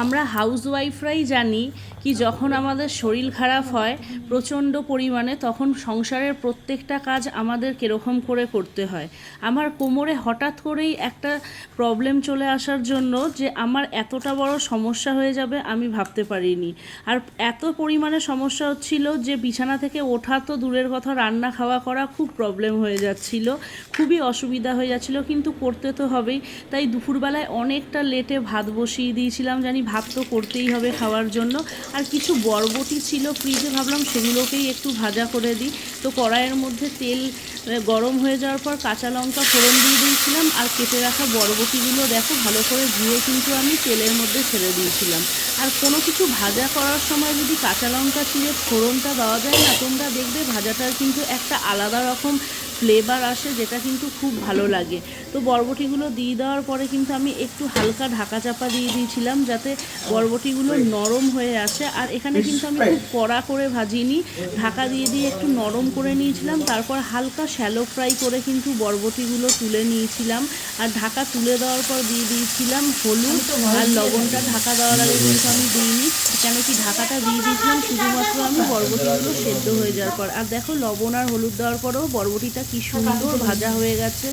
আমরা হাউস ওয়াইফরাই জানি কি যখন আমাদের শরীর খারাপ হয় প্রচণ্ড পরিমাণে, তখন সংসারের প্রত্যেকটা কাজ আমাদের কীরকম করে করতে হয়। আমার কোমরে হঠাৎ করেই একটা প্রবলেম চলে আসার জন্য যে আমার এতটা বড় সমস্যা হয়ে যাবে আমি ভাবতে পারিনি। আর এত পরিমাণে সমস্যা হচ্ছিল যে বিছানা থেকে ওঠা তো দূরের কথা, রান্না খাওয়া করা খুব প্রবলেম হয়ে যাচ্ছিল, খুবই অসুবিধা হয়ে যাচ্ছিল, কিন্তু করতে তো হবেই। তাই দুপুরবেলায় অনেকটা লেটে ভাত বসিয়ে দিয়েছিলাম, জানি ভাত তো করতেই হবে খাওয়ার জন্য। আর কিছু বরবটি ছিল ফ্রিজে ভাবলাম সেগুলোকেই একটু ভাজা করে দিই। তো কড়াইয়ের মধ্যে তেল গরম হয়ে যাওয়ার পর কাঁচা লঙ্কা ফোড়ন দিয়ে দিয়েছিলাম আর কেটে রাখা বরবটিগুলো দেখো, ভালো করে ধুয়ে কিন্তু আমি তেলের মধ্যে ছেড়ে দিয়েছিলাম। আর কোনো কিছু ভাজা করার সময় যদি কাঁচা লঙ্কা চিড়ে ফোড়নটা দেওয়া যায় না, তোমরা দেখবে ভাজাটার কিন্তু একটা আলাদা রকম ফ্লেভার আসে, যেটা কিন্তু খুব ভালো লাগে। তো বরবটিগুলো দিয়ে দেওয়ার পরে কিন্তু আমি একটু হালকা ঢাকা চাপা দিয়ে দিয়েছিলাম যাতে বরবটিগুলো নরম হয়ে আসে। আর এখানে কিন্তু আমি খুব কড়া করে ভাজিনি। ঢাকা দিয়ে দিয়ে একটু নরম করে নিয়েছিলাম। তারপর হালকা শ্যালো ফ্রাই করে কিন্তু বরবটিগুলো তুলে নিয়েছিলাম। আর ঢাকা তুলে দেওয়ার পর দিয়ে দিয়েছিলাম হলুদ আর লবণটা ঢাকা দেওয়ার আগে কিন্তু আমি দিইনি। কেন কি ঢাকাটা দিয়ে দিয়েছিলাম শুধুমাত্র আমি বরবটিগুলো সেদ্ধ হয়ে যাওয়ার পর। আর দেখো লবণ আর হলুদ দেওয়ার পরেও বরবটিটা কি সুন্দর ভাজা হয়ে গেছে।